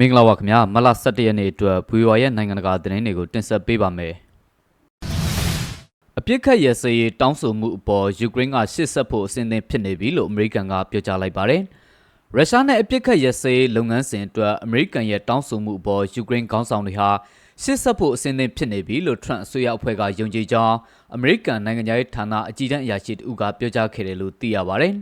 မင်္ဂလာပါခင်ဗျာမလ17ရက်နေ့အတွက်ဘူရွာရဲ့နိုင်ငံတကာသတင်းတွေကိုတင်ဆက်ပေးပါမယ်အပြစ်ခတ်ရစရေးတောင်းဆိုမှုအပေါ်ယူကရိန်းကရှစ်ဆက်ဖို့အစဉ်သင့်ဖြစ်နေပြီလို့အမေရိကန်ကပြောကြားလိုက်ပါတယ်ရုရှားနဲ့အပြစ်ခတ်ရစရေးလုပ်ငန်းစဉ်အတွက်အမေရိကန်ရဲ့တောင်းဆိုမှုအပေါ်ယူကရိန်းခေါင်းဆောင်တွေဟာရှစ်ဆက်ဖို့အစဉ်သင့်ဖြစ်နေပြီလို့ထရန့်အစိုးရအဖွဲ့ကယုံကြည်ကြောင်းအမေရိကန်နိုင်ငံရေးဌာနအကြီးတန်းအရာရှိတဦးကပြောကြားခဲ့တယ်လို့သိရပါတယ်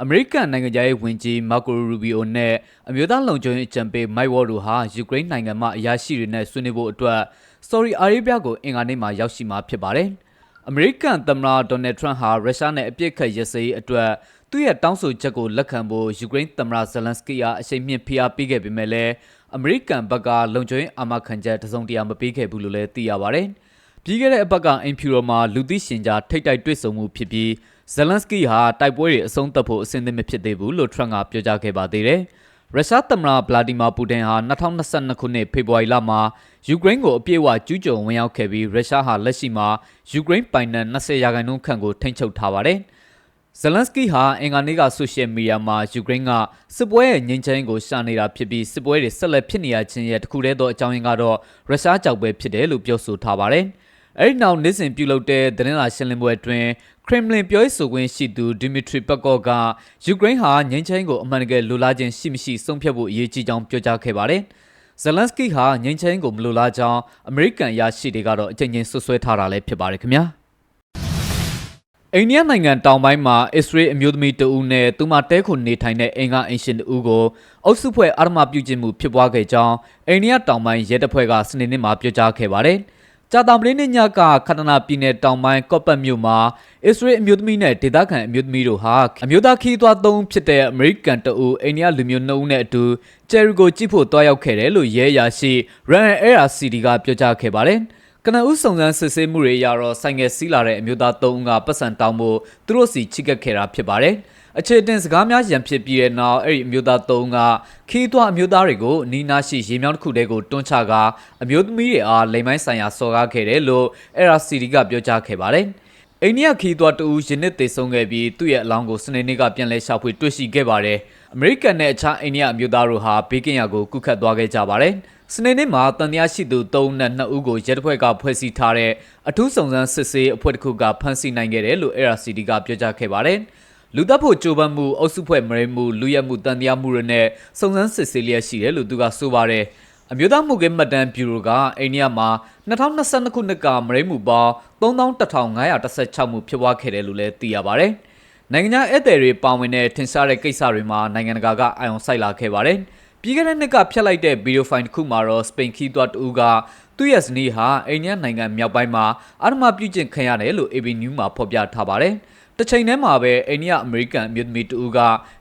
အမေရိကန်နိုင်ငံရေးဝန်ကြီးမာကိုရူဘီယိုနဲ့အမျိုးသားလုံခြုံရေးအကြံပေးမိုက်ဝေါ်တို့ဟာယူကရိန်းနိုင်ငံမှအရာရှိတွေနဲ့ဆွေးနွေးဖို့အတွက်ဆော်ဒီအာရေးဗျကိုအင်္ဂါနေ့မှာရောက်ရှိမှာဖြစ်ပါတယ်။အမေရိကန်သမ္မတဒေါ်နယ်ထရန့်ဟာရုရှားနဲ့အပြစ်ခတ်ရစရေးအတွက်သူ့ရဲ့တောင်းဆိုချက်ကိုလက်ခံဖို့ယူကရိန်းသမ္မတဇလန်စကီအားအရှိန်မြင့်ဖိအားပေးခဲ့ပေမဲ့လည်းအမေရိကန်ဘက်ကလုံခြုံရေးအာမခံချက်တစုံတရာမပေးခဲ့ဘူးလို့လည်းသိရပါတယ်။ပြီးခဲ့တဲ့အပတ်ကအင်ဖြူရောမှာလူသိရှင်ကြားထိတ်တိုက်တွေ့ဆုံမှုဖြစ်ပြီးဇလန်စကီဟာတိုက်ပွဲတွေအဆုံးသတ်ဖို့အဆင်သင့်မဖြစ်သေးဘူးလို့ထရန့်ကပြောကြားခဲ့ပါသေးတယ်။ရုရှားသမ္မတဗလာဒီမာပူတင်ဟာ2022ခုနှစ်ဖေဖော်ဝါရီလမှာယူကရိန်းကိုအပြည့်အဝကျူးကျော်ဝင်ရောက်ခဲ့ပြီးရုရှားဟာလက်ရှိမှာယူကရိန်းပိုင်နက်20ရာခိုင်နှုန်းခန့်ကိုထိန်းချုပ်ထားပါတယ်။ဇလန်စကီဟာအင်္ဂါနေ့ကဆိုရှယ်မီဒီယာမှာယူကရိန်းကစစ်ပွဲရဲ့ငြိမ်းချမ်းရေးကိုရှာနေတာဖြစ်ပြီးစစ်ပွဲတွေဆက်လက်ဖြစ်နေရခြင်းရဲ့တခုတည်းသောအကြောင်းရင်းကတော့ရုရှားကြောက်ပဲဖြစ်တယ်လို့ပြောဆိုထားပါတယ်။ အဲဒီနောက်နေ့စဉ်ပြုလုပ်တဲ့သတင်းစာရှင်းလင်းပွဲအတွင်းခရမ်လင်ပြောရေးဆိုခွင့်ရှိသူဒီမီထရီပက်ကော့ကယူကရိန်းဟာငြိမ်းချမ်းကိုအမှန်တကယ်လိုလားခြင်းရှိမရှိဆုံးဖြတ်ဖို့အရေးကြီးကြောင်းပြောကြားခဲ့ပါတယ်။ဇလန်စကီဟာငြိမ်းချမ်းကိုမလိုလားကြောင်းအမေရိကန်ရရှိတွေကတော့အကြိမ်ကြိမ်ဆွဆွဲထားတာလည်းဖြစ်ပါတယ်ခင်ဗျာ။အိန္ဒိယနိုင်ငံတောင်ပိုင်းမှာအစ္စရေးအမျိုးသမီးတဦးနဲ့သူမတဲခုနေထိုင်တဲ့အင်္ဂါအင်ရှင်တဦးကိုအုပ်စုဖွဲ့အာရမပြုခြင်းမှုဖြစ်ပွားခဲ့ကြောင်းအိန္ဒိယတောင်ပိုင်းရဲတပ်ဖွဲ့ကစနေနေ့မှာပြောကြားခဲ့ပါတယ်။ ကြာတာပလင်းနေ့ညကခန္ဓနာပြည်နယ်တောင်ပိုင်းကော့ပတ်မြို့မှာအစ္စရေးအမျိုးသမီးနဲ့ဒေသခံအမျိုးသမီးတို့ဟာအမျိုးသားခီးသွွားသုံးဖြစ်တဲ့အမေရိကန်တအူအိန္ဒိယလူမျိုးနှုတ်နဲ့အတူဂျယ်ရီကိုကြည့်ဖို့တွားရောက်ခဲ့တယ်လို့ရဲအရာရှိရန်အဲရာစီဒီကပြောကြားခဲ့ပါတယ်။ကနဦးစုံစမ်းစစ်ဆေးမှုတွေအရတော့ဆိုင်ငယ်စီးလာတဲ့အမျိုးသား၃ဦးကပတ်စံတောင်းဖို့သူတို့စီချိကက်ခဲ့တာဖြစ်ပါတယ်။ အခြေတင်စကားများရန်ဖြစ်ပြီးတဲ့နောက်အဲ့ဒီအမျိုးသား၃ကခီးသွွားအမျိုးသားတွေကိုနီးနားရှိရေမြောင်းတစ်ခုတည်းကိုတွန်းချကာအမျိုးသမီးတွေအားလိမ်မိုင်းဆိုင်ရာစော်ကားခဲ့တယ်လို့ RCD ကပြောကြားခဲ့ပါတယ်။အိန္ဒိယခီးသွွားတူရင်းနစ်သေးဆုံးခဲ့ပြီးသူ့ရဲ့အလောင်းကိုစနေနေ့ကပြန်လည်ရှာဖွေတွေ့ရှိခဲ့ပါတယ်။အမေရိကန်နဲ့အခြားအိန္ဒိယအမျိုးသားတို့ဟာဘေးကင်းရာကိုကုခတ်သွားခဲ့ကြပါတယ်။စနေနေ့မှာတန်တရားရှိသူ၃နဲ့2ဦးကိုရဲတပ်ဖွဲ့ကဖွဲ့စည်းထားတဲ့အထူးစုံစမ်းစစ်ဆေးအဖွဲ့တစ်ခုကဖမ်းဆီးနိုင်ခဲ့တယ်လို့ RCD ကပြောကြားခဲ့ပါတယ်။ လူတပ်ဖို့ကြိုးပမ်းမှုအုပ်စုဖွဲ့မရိမှုလူရက်မှုတန်တရားမှုတွေနဲ့စုံစမ်းစစ်ဆေးလျက်ရှိတယ်လို့သူကဆိုပါတယ်အမျိုးသားမှုကဲမှတ်တမ်းဘျူရိုကအိန္ဒိယမှာ2022ခုနှစ်ကမရိမှုပေါင်း3516မှုဖြစ်ပွားခဲ့တယ်လို့လည်းသိရပါတယ်နိုင်ငံခြားဧည့်သည်တွေပါဝင်တဲ့ထင်ရှားတဲ့ကိစ္စတွေမှာနိုင်ငံတကာကအာရုံစိုက်လာခဲ့ပါတယ်ပြီးခဲ့တဲ့နှစ်ကဖျက်လိုက်တဲ့ဗီဒီယိုဖိုင်တစ်ခုမှာတော့စပိန်ခီးသွွားတူကသူ့ရဲ့ဇနီးဟာအိန္ဒိယနိုင်ငံမြောက်ပိုင်းမှာအာရမပြုကျင့်ခံရတယ်လို့ AB News မှာဖော်ပြထားပါတယ်။ တစ်ချိန်တည်းမှာပဲအိန္ဒိယအမေရိကန်အမျိုးသမီးတူက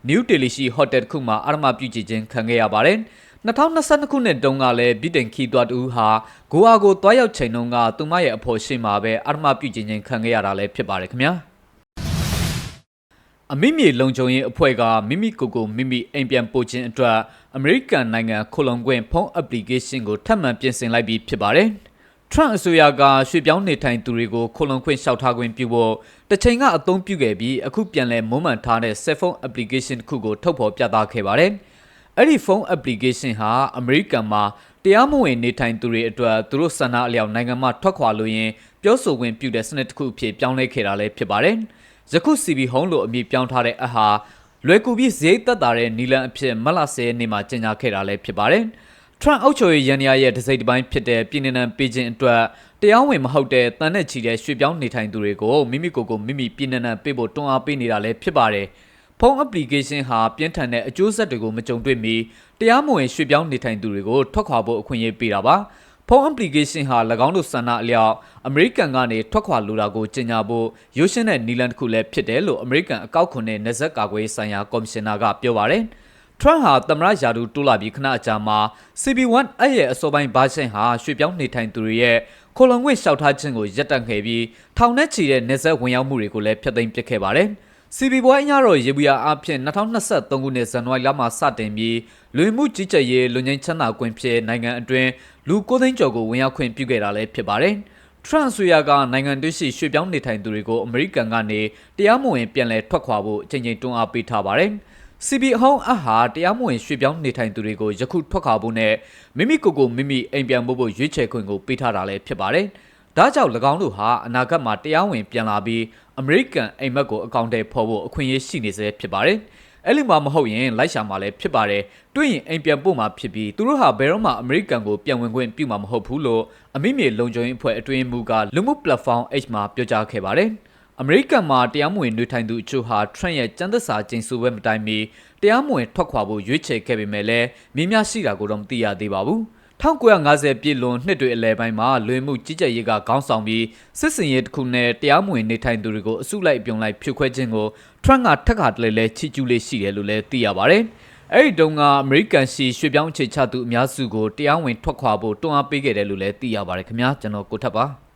နယူးဒေလီရှိဟိုတယ်တစ်ခုမှာအာရမပြုကြည့်ခြင်းခံခဲ့ရပါတယ်2022ခုနှစ်တုန်းကလည်းပြည်တိုင်ခီသွားတူဟာဂိုအာကိုတွားရောက်ချိန်တုန်းကသူမရဲ့အဖော်ရှိမှာပဲအာရမပြုကြည့်ခြင်းခံခဲ့ရတာလည်းဖြစ်ပါတယ်ခင်ဗျာအမိမြေလုံခြုံရေးအဖွဲ့ကမိမိကိုယ်ကိုမိမိအိမ်ပြန်ပို့ခြင်းအတွက်အမေရိကန်နိုင်ငံခိုလုံကွင်းဖုန်း application ကိုထပ်မံပြင်ဆင်လိုက်ပြီးဖြစ်ပါတယ်။ ထရန့်အစိုးရကရွှေပြောင်းနေထိုင်သူတွေကိုခိုလုံခွင့်လျှောက်ထားခွင့်ပြုဖို့တချိန်ကအသုံးပြုခဲ့ပြီးအခုပြန်လည်မွမ်းမံထားတဲ့ cell phone application တစ်ခုကိုထုတ်ဖော်ပြသခဲ့ပါတယ်။အဲ့ဒီဖုန်း application ဟာအမေရိကန်မှာတရားမဝင်နေထိုင်သူတွေအတွက်သူတို့ဆန္ဒအလျောက်နိုင်ငံမှထွက်ခွာလို့ရင်ပြောဆိုခွင့်ပြုတဲ့စနစ်တစ်ခုအဖြစ်ပြောင်းလဲခဲ့တာလည်းဖြစ်ပါတယ်။ယခု CB Home လို့အမည်ပြောင်းထားတဲ့အဟာလွယ်ကူပြီးဈေးသက်သာတဲ့နီလန်အဖြစ်မလဆဲနေမှာကြေညာခဲ့တာလည်းဖြစ်ပါတယ်။ ထရန့်အုပ်ချုပ်ရေးရန်ရာရဲ့ဒစိမ့်တစ်ပိုင်းဖြစ်တဲ့ပြည်내နံပေးခြင်းအတွက်တရားဝင်မဟုတ်တဲ့တန်နဲ့ချီတဲ့ရွှေပြောင်းနေထိုင်သူတွေကိုမိမိကိုယ်ကိုမိမိပြည်내နံပေးဖို့တွန်းအားပေးနေတာလည်းဖြစ်ပါတယ်။ဖုန်း application ဟာပြင်းထန်တဲ့အကျိုးဆက်တွေကိုမကြုံတွေ့မီတရားမဝင်ရွှေပြောင်းနေထိုင်သူတွေကိုထွက်ခွာဖို့အခွင့်အရေးပေးတာပါ။ဖုန်း application ဟာ၎င်းတို့ဆန္ဒအလျောက်အမေရိကန်ကနေထွက်ခွာလိုတာကိုကြေညာဖို့ရုရှားနဲ့နီလန်တစ်ခုလည်းဖြစ်တယ်လို့အမေရိကန်အကောက်ခွန်နဲ့နေဆက်ကာကွယ်ဆိုင်ရာကော်မရှင်နာကပြောပါတယ်။ ထရန့်ဟာသမရယာဒူတိုးလာပြီးခဏအကြာမှာ CB1 အဲ့ရဲ့အစောပိုင်းဘာရှင်ဟာရွှေပြောင်းနေထိုင်သူတွေရဲ့ခိုလုံငွေလျှောက်ထားခြင်းကိုရပ်တန့်ခဲ့ပြီးထောင်နဲ့ချီတဲ့နေဆက်ဝင်ရောက်မှုတွေကိုလည်းဖျက်သိမ်းပစ်ခဲ့ပါတယ်။ CB ဘွိုင်းရတော့ရေဘူးရအဖြစ်2023ခုနှစ်ဇန်နဝါရီလမှာစတင်ပြီးလူမှုကြီးကြပ်ရေးလူငင်းချမ်းသာကွင်းဖြစ်နိုင်ငံအတွင်းလူ9သိန်းကျော်ကိုဝင်ရောက်ခွင့်ပြုခဲ့တာလည်းဖြစ်ပါတယ်။ Trump ဆွေရကနိုင်ငံတွင်းရှိရွှေပြောင်းနေထိုင်သူတွေကိုအမေရိကန်ကနေတရားမဝင်ပြန်လည်ထွက်ခွာဖို့အချိန်ချင်းတွန်းအားပေးထားပါတယ်။ CB အဟောင်းအဟာတရားမဝင်ရွှေ့ပြောင်းနေထိုင်သူတွေကိုယခုထွက်ခွာဖို့နဲ့မိမိကိုယ်ကိုမိမိအိမ်ပြန်ဖို့ဖို့ရွေးချယ်ခွင့်ကိုပေးထားတာလည်းဖြစ်ပါတယ်။ဒါကြောင့်၎င်းတို့ဟာအနာဂတ်မှာတရားဝင်ပြန်လာပြီးအမေရိကန်အိမ်မက်ကိုအကောင့်ထဲဖော်ဖို့အခွင့်အရေးရှိနေစေဖြစ်ပါတယ်။အဲ့လိုမှမဟုတ်ရင်လိုက်ရှာမှာလည်းဖြစ်ပါတယ်။တွေ့ရင်အိမ်ပြန်ပို့မှာဖြစ်ပြီးသူတို့ဟာဘယ်တော့မှအမေရိကန်ကိုပြန်ဝင်ခွင့်ပြုမှာမဟုတ်ဘူးလို့အမိမြေလုံခြုံရေးအဖွဲ့အတွင်းမူကလူမှု platform H မှာပြောကြားခဲ့ပါတယ်။ အမေရိကန်မှာတရားမဝင်နေထိုင်သူအချို့ဟာထရန့်ရဲ့စံသက်စာကျင်းစုပွဲမတိုင်မီတရားမဝင်ထွက်ခွာဖို့ရွေးချယ်ခဲ့ပေမဲ့လည်းမြင်းများရှိတာကိုတော့မသိရသေးပါဘူး1950ပြည့်လွန်နှစ်တွေအလယ်ပိုင်းမှာလွေမှုကြီးကြပ်ရေးကခေါင်းဆောင်ပြီးစစ်စင်ရေးတစ်ခုနဲ့တရားမဝင်နေထိုင်သူတွေကိုအစုလိုက်ပြုံလိုက်ဖြိုခွဲခြင်းကိုထရန့်ကထက်ခါတလဲလဲချီကျူးလေးရှိတယ်လို့လည်းသိရပါတယ်။အဲ့ဒီတုန်းကအမေရိကန်ရှိရွှေ့ပြောင်းအခြေချသူအများစုကိုတရားဝင်ထွက်ခွာဖို့တွန်းအားပေးခဲ့တယ်လို့လည်းသိရပါတယ်ခင်ဗျာကျွန်တော်ကိုထပ်ပါ။